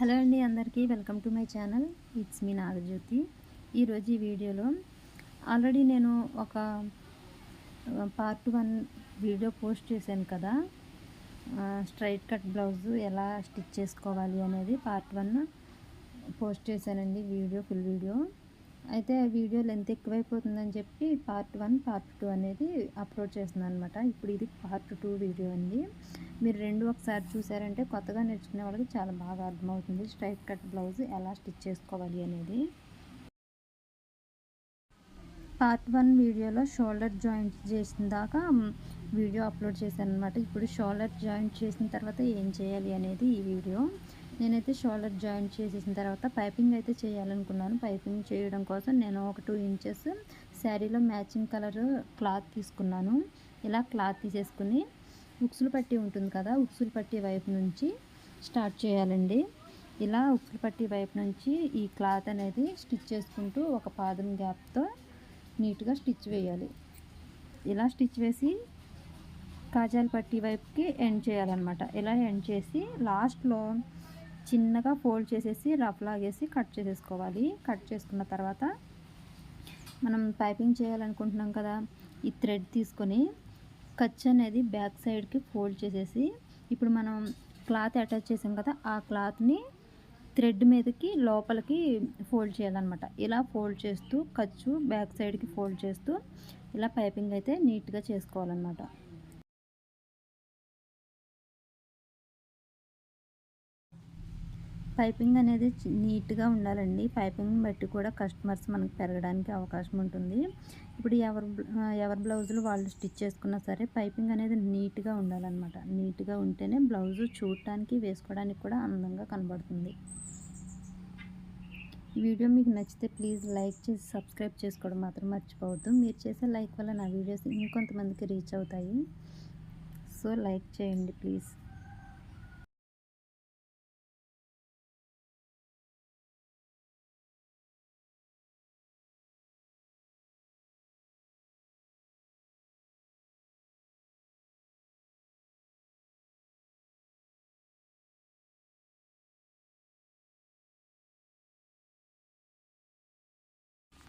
Hello అండి అందరికీ welcome to my channel. It's me Nagajyothi. ఈరోజు ఈ వీడియోలో ఆల్రెడీ నేను ఒక పార్ట్ వన్ వీడియో పోస్ట్ చేశాను కదా. స్ట్రైట్ కట్ బ్లౌజ్ ఎలా స్టిచ్ చేసుకోవాలి అనేది పార్ట్ వన్ పోస్ట్ చేశానండి వీడియో ఫుల్ వీడియో. అయితే ఆ వీడియో లెంత్ ఎక్కువైపోతుందని చెప్పి పార్ట్ వన్ పార్ట్ టూ అనేది అప్లోడ్ చేస్తున్నాను అనమాట ఇప్పుడు ఇది పార్ట్ టూ వీడియో అండి. మీరు రెండు ఒకసారి చూసారంటే కొత్తగా నేర్చుకునే వాళ్ళకి చాలా బాగా అర్థమవుతుంది. స్ట్రైట్ కట్ బ్లౌజ్ ఎలా స్టిచ్ చేసుకోవాలి అనేది. పార్ట్ వన్ వీడియోలో షోల్డర్ జాయింట్ చేసిన దాకా వీడియో అప్లోడ్ చేశాను అనమాట ఇప్పుడు షోల్డర్ జాయింట్ చేసిన తర్వాత ఏం చేయాలి అనేది ఈ వీడియో. నేనైతే షోల్డర్ జాయింట్ చేసేసిన తర్వాత పైపింగ్ అయితే చేయాలనుకున్నాను. పైపింగ్ చేయడం కోసం నేను ఒక టూ ఇంచెస్ శారీలో మ్యాచింగ్ కలర్ క్లాత్ తీసుకున్నాను. ఇలా క్లాత్ తీసేసుకుని ఉక్సులు పట్టి ఉంటుంది కదా ఉక్సులు పట్టి వైపు నుంచి స్టార్ట్ చేయాలండి. ఇలా ఉక్సులు పట్టి వైపు నుంచి ఈ క్లాత్ అనేది స్టిచ్ చేసుకుంటూ ఒక పాదం గ్యాప్తో నీట్గా స్టిచ్ వేయాలి. ఇలా స్టిచ్ వేసి కాజాల పట్టి వైపుకి ఎండ్ చేయాలన్నమాట. ఇలా ఎండ్ చేసి లాస్ట్లో చిన్నగా ఫోల్డ్ చేసేసి రఫ్ లాగేసి కట్ చేసేసుకోవాలి. కట్ చేసుకున్న తర్వాత మనం పైపింగ్ చేయాలనుకుంటున్నాం కదా ఈ థ్రెడ్ తీసుకొని కచ్ అనేది బ్యాక్ సైడ్కి ఫోల్డ్ చేసేసి ఇప్పుడు మనం క్లాత్ అటాచ్ చేసాం కదా ఆ క్లాత్ని థ్రెడ్ మీదకి లోపలికి ఫోల్డ్ చేయాలన్నమాట. ఇలా ఫోల్డ్ చేస్తూ ఖర్చు బ్యాక్ సైడ్కి ఫోల్డ్ చేస్తూ ఇలా పైపింగ్ అయితే నీట్గా చేసుకోవాలన్నమాట. పైపింగ్ అనేది నీట్గా ఉండాలండి. పైపింగ్ బట్టి కూడా కస్టమర్స్ మనకు పెరగడానికి అవకాశం ఉంటుంది. ఇప్పుడు ఎవరు ఎవరి బ్లౌజులు వాళ్ళు స్టిచ్ చేసుకున్నా సరే పైపింగ్ అనేది నీట్గా ఉండాలన్నమాట. నీట్గా ఉంటేనే బ్లౌజు చూడటానికి వేసుకోవడానికి కూడా అందంగా కనబడుతుంది. వీడియో మీకు నచ్చితే ప్లీజ్ లైక్ చేసి సబ్స్క్రైబ్ చేసుకోవడం మాత్రం మర్చిపోవద్దు. మీరు చేసే లైక్ వల్ల నా వీడియోస్ ఇంకొంతమందికి రీచ్ అవుతాయి. సో లైక్ చేయండి ప్లీజ్.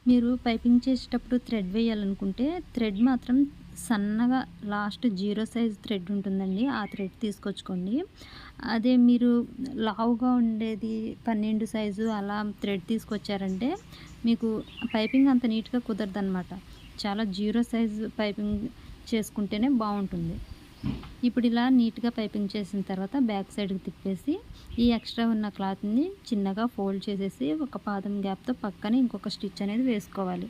మీరు పైపింగ్ చేసేటప్పుడు థ్రెడ్ వేయాలనుకుంటే థ్రెడ్ మాత్రం సన్నగా లాస్ట్ జీరో సైజ్ థ్రెడ్ ఉంటుందండి. ఆ థ్రెడ్ తీసుకొచ్చుకోండి. అదే మీరు లావుగా ఉండేది పన్నెండు సైజు అలా థ్రెడ్ తీసుకొచ్చారంటే మీకు పైపింగ్ అంత నీట్గా కుదరదనమాట చాలా జీరో సైజ్ పైపింగ్ చేసుకుంటేనే బాగుంటుంది. ఇప్పుడు ఇలా నీట్గా పైపింగ్ చేసిన తర్వాత బ్యాక్ సైడ్కి తిప్పేసి ఈ ఎక్స్ట్రా ఉన్న క్లాత్ని చిన్నగా ఫోల్డ్ చేసేసి ఒక పాదం గ్యాప్తో పక్కన ఇంకొక స్టిచ్ అనేది వేసుకోవాలి.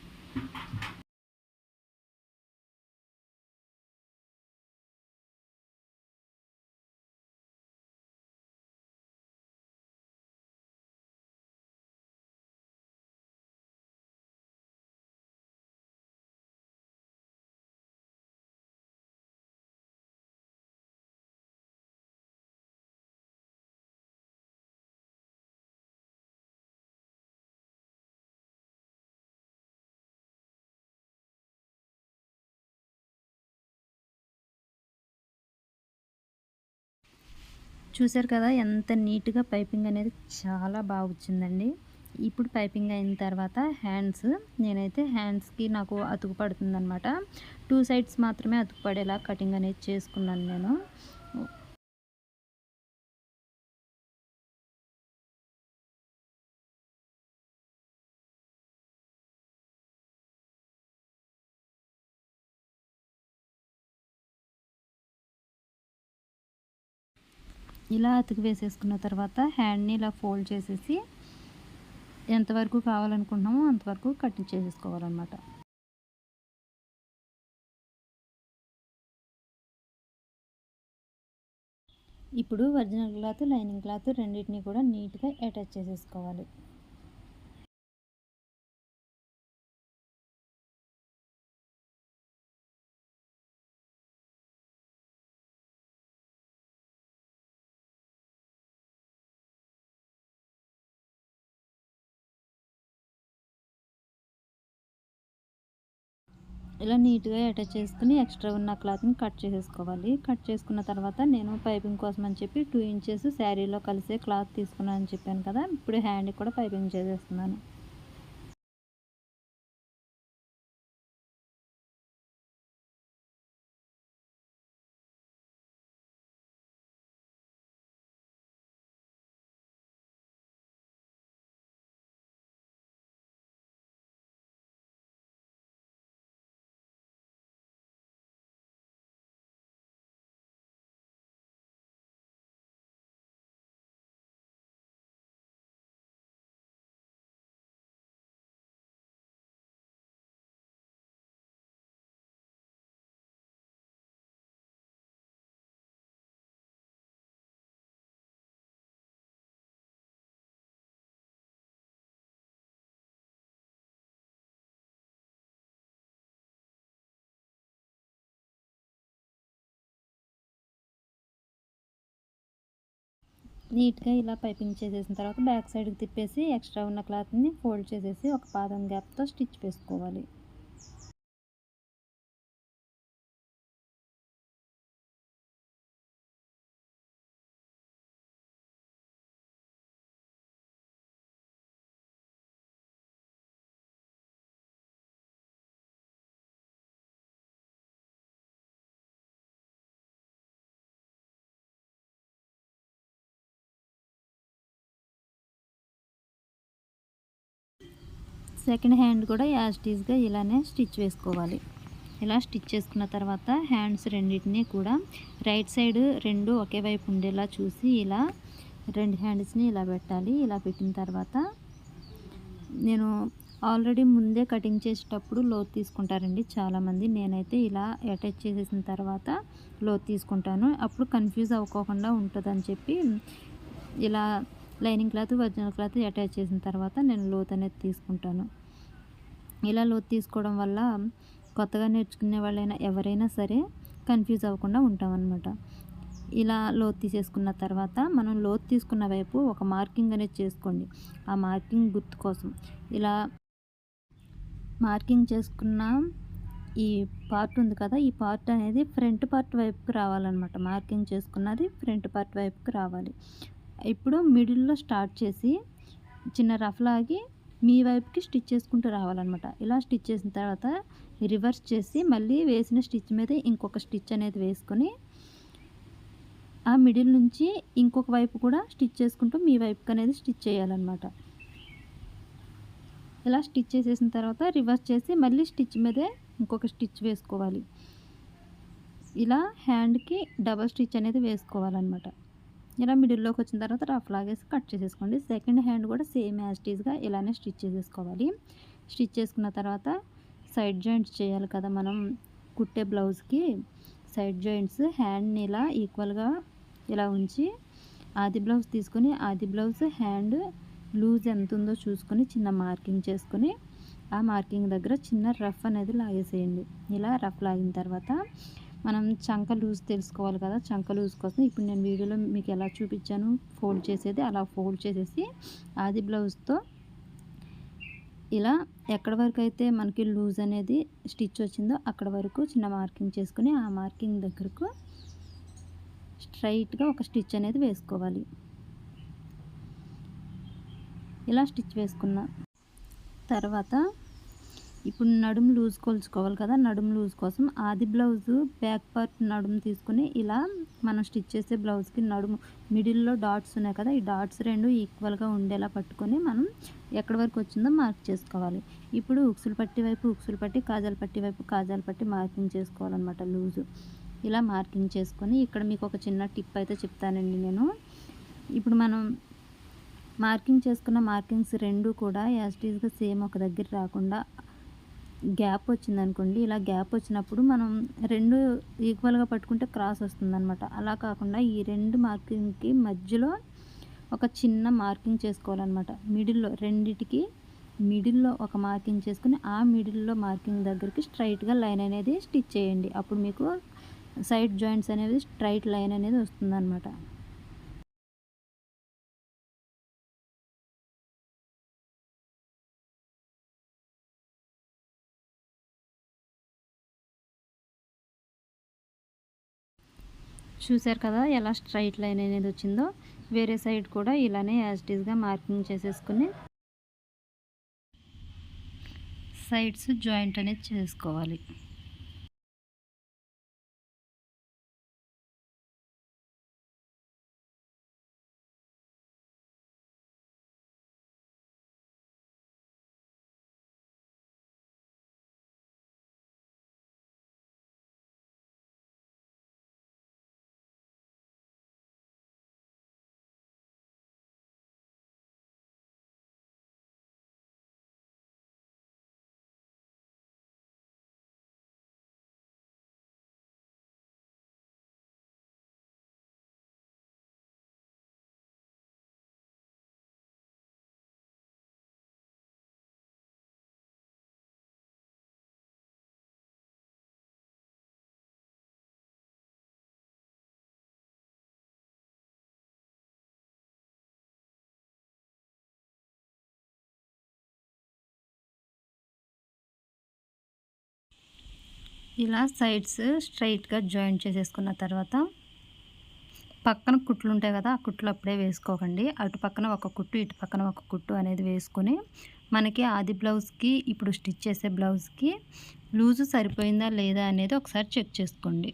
చూసారు కదా ఎంత నీట్గా పైపింగ్ అనేది చాలా బాగా వచ్చిందండి. ఇప్పుడు పైపింగ్ అయిన తర్వాత హ్యాండ్స్ నేనైతే హ్యాండ్స్కి నాకు అతుకు పడుతుందనమాట టూ సైడ్స్ మాత్రమే అతుకు పడేలా కటింగ్ అనేది చేసుకున్నాను నేను. ఇలా అతికి వేసేసుకున్న తర్వాత హ్యాండ్ని ఇలా ఫోల్డ్ చేసేసి ఎంతవరకు కావాలనుకుంటున్నామో అంతవరకు కటింగ్ చేసేసుకోవాలన్నమాట. ఇప్పుడు ఒరిజినల్ క్లాత్ లైనింగ్ క్లాత్ రెండింటిని కూడా నీట్గా అటాచ్ చేసేసుకోవాలి. ఇలా నీట్గా అటాచ్ చేసుకుని ఎక్స్ట్రా ఉన్న క్లాత్ని కట్ చేసేసుకోవాలి. కట్ చేసుకున్న తర్వాత నేను పైపింగ్ కోసం అని చెప్పి టూ ఇంచెస్ శారీలో కలిసే క్లాత్ తీసుకున్నాను అని చెప్పాను కదా ఇప్పుడు హ్యాండ్కి కూడా పైపింగ్ చేసేస్తున్నాను. నీట్గా ఇలా పైపింగ్ చేసేసిన తర్వాత బ్యాక్ సైడ్కి తిప్పేసి ఎక్స్ట్రా ఉన్న క్లాత్ని ఫోల్డ్ చేసేసి ఒక పాదం గ్యాప్తో స్టిచ్ వేసుకోవాలి. సెకండ్ హ్యాండ్ కూడా యాజ్టీస్గా ఇలానే స్టిచ్ వేసుకోవాలి. ఇలా స్టిచ్ చేసుకున్న తర్వాత హ్యాండ్స్ రెండింటినీ కూడా రైట్ సైడ్ రెండు ఒకే వైపు ఉండేలా చూసి ఇలా రెండు హ్యాండ్స్ని ఇలా పెట్టాలి. ఇలా పెట్టిన తర్వాత నేను ఆల్రెడీ ముందే కటింగ్ చేసేటప్పుడు లోత్ తీసుకుంటారండి చాలామంది. నేనైతే ఇలా అటాచ్ చేసేసిన తర్వాత లోత్ తీసుకుంటాను. అప్పుడు కన్ఫ్యూజ్ అవ్వకోకుండా ఉంటుందని చెప్పి ఇలా lining cloth original cloth attach చేసిన తర్వాత నేను లోత్ అనేది తీసుకుంటాను. ఇలా లోత్ తీసుకోవడం వల్ల కొత్తగా నేర్చుకునే వాళ్ళైనా ఎవరైనా సరే కన్ఫ్యూజ్ అవ్వకుండా ఉంటామన్నమాట. ఇలా లోత్ తీసేసుకున్న తర్వాత మనం లోత్ తీసుకున్న వైపు ఒక మార్కింగ్ అనేది చేసుకోండి. ఆ మార్కింగ్ గుర్తు కోసం. ఇలా మార్కింగ్ చేసుకున్న ఈ పార్ట్ ఉంది కదా ఈ పార్ట్ అనేది ఫ్రంట్ పార్ట్ వైపుకి రావాలన్నమాట. మార్కింగ్ చేసుకున్నది ఫ్రంట్ పార్ట్ వైపుకి రావాలి. ఇప్పుడు మిడిల్లో స్టార్ట్ చేసి చిన్న రఫ్లాగి మీ వైపుకి స్టిచ్ చేసుకుంటూ రావాలన్నమాట. ఇలా స్టిచ్ చేసిన తర్వాత రివర్స్ చేసి మళ్ళీ వేసిన స్టిచ్ మీద ఇంకొక స్టిచ్ అనేది వేసుకొని ఆ మిడిల్ నుంచి ఇంకొక వైపు కూడా స్టిచ్ చేసుకుంటూ మీ వైపుకి అనేది స్టిచ్ చేయాలన్నమాట. ఇలా స్టిచ్ చేసేసిన తర్వాత రివర్స్ చేసి మళ్ళీ స్టిచ్ మీదే ఇంకొక స్టిచ్ వేసుకోవాలి. ఇలా హ్యాండ్కి డబల్ స్టిచ్ అనేది వేసుకోవాలన్నమాట. ఇలా మిడిల్లోకి వచ్చిన తర్వాత రఫ్ లాగేసి కట్ చేసేసుకోండి. సెకండ్ హ్యాండ్ కూడా సేమ్ యాజ్టీస్గా ఇలానే స్టిచ్ చేసేసుకోవాలి. స్టిచ్ చేసుకున్న తర్వాత సైడ్ జాయింట్స్ చేయాలి కదా మనం కుట్టే బ్లౌజ్కి. సైడ్ జాయింట్స్ హ్యాండ్ని ఇలా ఈక్వల్గా ఇలా ఉంచి ఆది బ్లౌజ్ తీసుకొని ఆది బ్లౌజ్ హ్యాండ్ లూజ్ ఎంత ఉందో చూసుకొని చిన్న మార్కింగ్ చేసుకొని ఆ మార్కింగ్ దగ్గర చిన్న రఫ్ అనేది లాగేసేయండి. ఇలా రఫ్ లాగిన తర్వాత మనం చంక లూజ్ తెలుసుకోవాలి కదా చంక లూజ్ కోసం. ఇప్పుడు నేను వీడియోలో మీకు ఎలా చూపించాను ఫోల్డ్ చేసేది అలా ఫోల్డ్ చేసేసి ఆది బ్లౌజ్తో ఇలా ఎక్కడ వరకు అయితే మనకి లూజ్ అనేది స్టిచ్ వచ్చిందో అక్కడ వరకు చిన్న మార్కింగ్ చేసుకుని ఆ మార్కింగ్ దగ్గరకు స్ట్రైట్గా ఒక స్టిచ్ అనేది వేసుకోవాలి. ఇలా స్టిచ్ వేసుకున్నా తర్వాత ఇప్పుడు నడుము లూజ్ కొలుచుకోవాలి కదా నడుము లూజ్ కోసం ఆది బ్లౌజ్ బ్యాక్ పార్ట్ నడుము తీసుకుని ఇలా మనం స్టిచ్ చేసే బ్లౌజ్కి నడుము మిడిల్లో డాట్స్ ఉన్నాయి కదా ఈ డాట్స్ రెండు ఈక్వల్గా ఉండేలా పట్టుకొని మనం ఎక్కడి వరకు వచ్చిందో మార్క్ చేసుకోవాలి. ఇప్పుడు ఉక్సులు పట్టి వైపు ఉక్సులు పట్టి కాజాలు పట్టి వైపు కాజాలు పట్టి మార్కింగ్ చేసుకోవాలన్నమాట లూజు. ఇలా మార్కింగ్ చేసుకొని ఇక్కడ మీకు ఒక చిన్న టిప్ అయితే చెప్తానండి నేను. ఇప్పుడు మనం మార్కింగ్ చేసుకున్న మార్కింగ్స్ రెండు కూడా యాజ్టీజ్గా సేమ్ ఒక దగ్గర రాకుండా గ్యాప్ వచ్చిందనుకోండి ఇలా గ్యాప్ వచ్చినప్పుడు మనం రెండు ఈక్వల్గా పట్టుకుంటే క్రాస్ వస్తుందన్నమాట. అలా కాకుండా ఈ రెండు మార్కింగ్కి మధ్యలో ఒక చిన్న మార్కింగ్ చేసుకోవాలన్నమాట. మిడిల్లో రెండిటికి మిడిల్లో ఒక మార్కింగ్ చేసుకుని ఆ మిడిల్లో మార్కింగ్ దగ్గరికి స్ట్రైట్గా లైన్ అనేది స్టిచ్ చేయండి. అప్పుడు మీకు సైడ్ జాయింట్స్ అనేది స్ట్రైట్ లైన్ అనేది వస్తుందన్నమాట. చూసారు కదా ఎలా స్ట్రైట్ లైన్ అనేది వచ్చిందో. వేరే సైడ్ కూడా ఇలానే యాజ్టీస్గా మార్కింగ్ చేసేసుకుని సైడ్స్ జాయింట్ అనేది చేసుకోవాలి. ఇలా సైడ్స్ స్ట్రైట్గా జాయింట్ చేసేసుకున్న తర్వాత పక్కన కుట్లు ఉంటాయి కదా ఆ కుట్లు అప్పుడే వేసుకోకండి. అటు పక్కన ఒక కుట్టు ఇటు పక్కన ఒక కుట్టు అనేది వేసుకొని మనకి ఆది బ్లౌజ్కి ఇప్పుడు స్టిచ్ చేసే బ్లౌజ్కి లూజు సరిపోయిందా లేదా అనేది ఒకసారి చెక్ చేసుకోండి.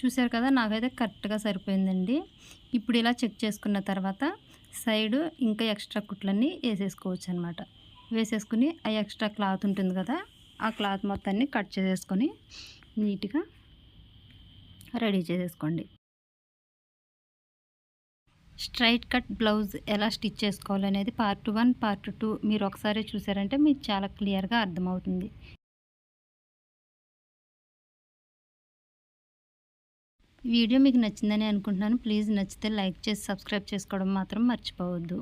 చూసారు కదా నాకైతే కరెక్ట్గా సరిపోయిందండి. ఇప్పుడు ఇలా చెక్ చేసుకున్న తర్వాత సైడ్ ఇంకా ఎక్స్ట్రా కుట్లన్నీ వేసేసుకోవచ్చు అనమాట వేసేసుకుని ఆ ఎక్స్ట్రా క్లాత్ ఉంటుంది కదా ఆ క్లాత్ మొత్తాన్ని కట్ చేసేసుకొని నీట్గా రెడీ చేసేసుకోండి. స్ట్రైట్ కట్ బ్లౌజ్ ఎలా స్టిచ్ చేసుకోవాలనేది పార్ట్ వన్ పార్ట్ టూ మీరు ఒకసారి చూసారంటే మీకు చాలా క్లియర్గా అర్థమవుతుంది. వీడియో మీకు నచ్చిందని అనుకుంటున్నాను. ప్లీజ్ నచ్చితే లైక్ చేసి సబ్స్క్రైబ్ చేసుకోవడం మాత్రం మర్చిపోవద్దు.